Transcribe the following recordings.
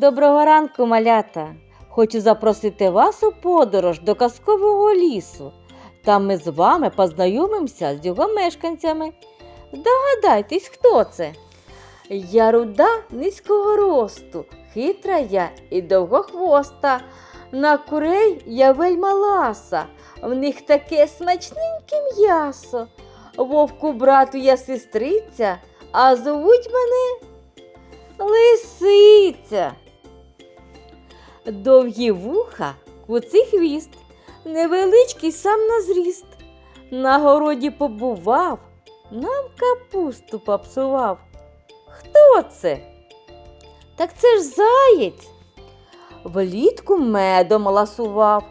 Доброго ранку, малята! Хочу запросити вас у подорож до казкового лісу. Там ми з вами познайомимося з його мешканцями. Здогадайтесь, хто це? Я руда низького росту, хитра я і довгохвоста. На курей я вельма ласа, в них таке смачненьке м'ясо. Вовку брату я сестриця, а звуть мене Лисиця. Довгі вуха, куций хвіст, невеличкий сам на зріст. На городі побував, нам капусту попсував. Хто це? Так це ж заєць. Влітку медом ласував,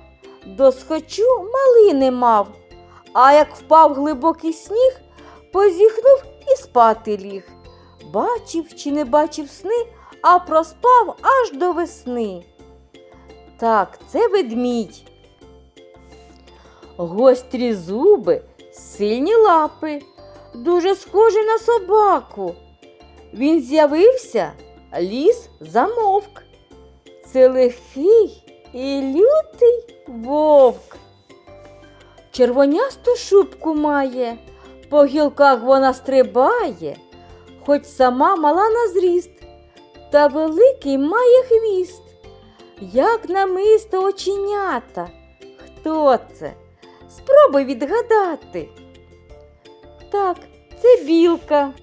досхочу малини мав, а як впав глибокий сніг, позіхнув і спати ліг. Бачив чи не бачив сни, а проспав аж до весни. Так, це ведмідь. Гострі зуби, сильні лапи, дуже схожий на собаку. Він з'явився, ліс замовк. Це лихий і лютий вовк. Червонясту шубку має, по гілках вона стрибає, хоч сама мала на зріст, та великий має хвіст. Як намисто оченята. Хто це? Спробуй відгадати. Так, це білка.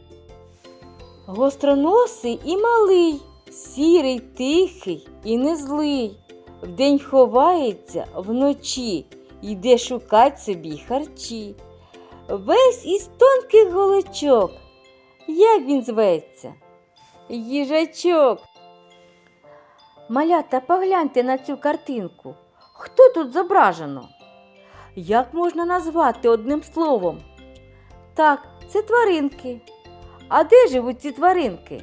Гостроносий і малий, сірий, тихий і не злий. Вдень ховається, вночі йде шукать собі харчі. Весь із тонких голочок. Як він зветься? Їжачок. Малята, погляньте на цю картинку. Хто тут зображено? Як можна назвати одним словом? Так, це тваринки. А де живуть ці тваринки?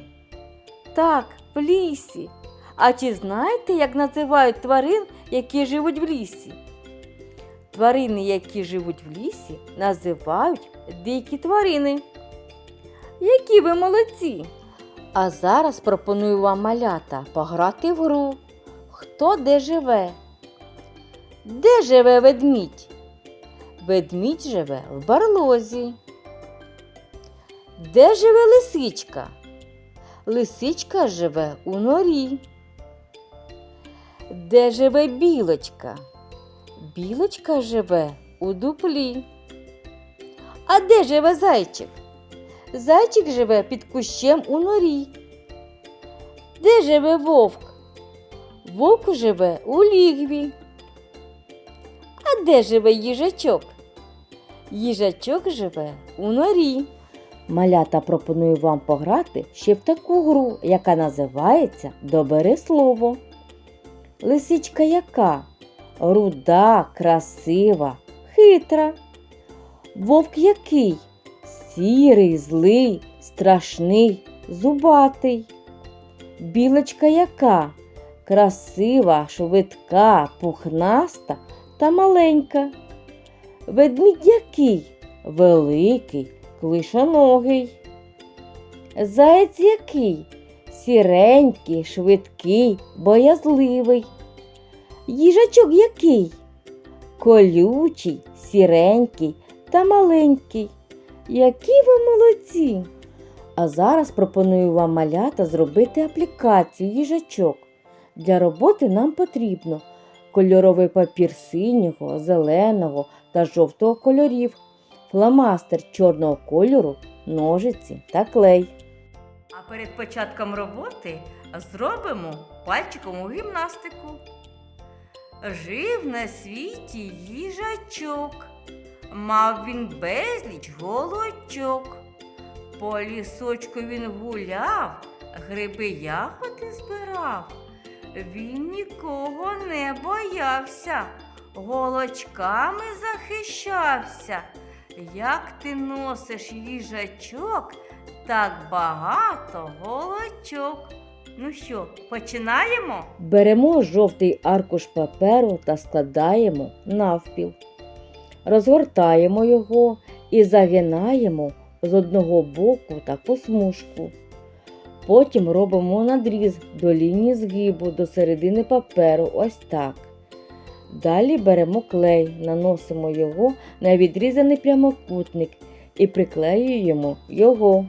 Так, в лісі. А чи знаєте, як називають тварин, які живуть в лісі? Тварини, які живуть в лісі, називають дикі тварини. Які ви молодці! А зараз пропоную вам малята пограти в гру. Хто де живе? Де живе ведмідь? Ведмідь живе в барлозі. Де живе лисичка? Лисичка живе у норі. Де живе білочка? Білочка живе у дуплі. А де живе зайчик? Зайчик живе під кущем у норі. Де живе вовк? Вовк живе у лігві. А де живе їжачок? Їжачок живе у норі. Малята пропоную вам пограти ще в таку гру, яка називається Добери слово. Лисичка яка? Руда, красива, хитра. Вовк який? Сірий, злий, страшний, зубатий. Білочка яка? Красива, швидка, пухнаста та маленька. Ведмідь який? Великий, клишоногий. Заєць який? Сіренький, швидкий, боязливий. Їжачок який? Колючий, сіренький та маленький. Які ви молодці! А зараз пропоную вам малята зробити аплікацію їжачок. Для роботи нам потрібно кольоровий папір синього, зеленого та жовтого кольорів, фломастер чорного кольору, ножиці та клей. А перед початком роботи зробимо пальчикову гімнастику. Жив на світі їжачок, мав він безліч голочок. По лісочку він гуляв, гриби ягоди збирав. Він нікого не боявся, голочками захищався. Як ти носиш їжачок, так багато голочок. Ну що, починаємо? Беремо жовтий аркуш паперу та складаємо навпіл. Розгортаємо його і загинаємо з одного боку таку смужку. Потім робимо надріз до лінії згибу до середини паперу, ось так. Далі беремо клей, наносимо його на відрізаний прямокутник і приклеюємо його.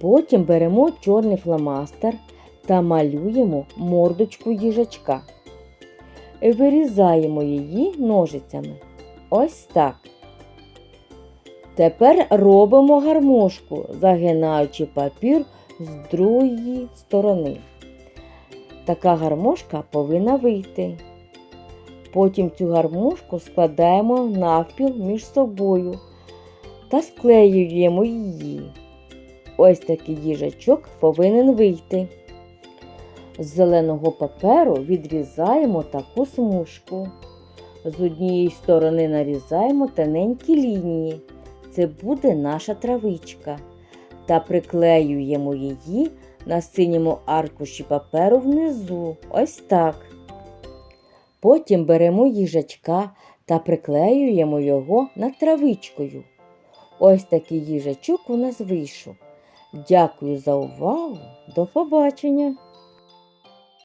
Потім беремо чорний фломастер та малюємо мордочку їжачка. Вирізаємо її ножицями. Ось так. Тепер робимо гармошку, загинаючи папір з другої сторони. Така гармошка повинна вийти. Потім цю гармошку складаємо навпіл між собою та склеюємо її. Ось такий їжачок повинен вийти. З зеленого паперу відрізаємо таку смужку. З однієї сторони нарізаємо тоненькі лінії. Це буде наша травичка. Та приклеюємо її на синьому аркуші паперу внизу. Ось так. Потім беремо їжачка та приклеюємо його над травичкою. Ось такий їжачок у нас вийшов. Дякую за увагу. До побачення!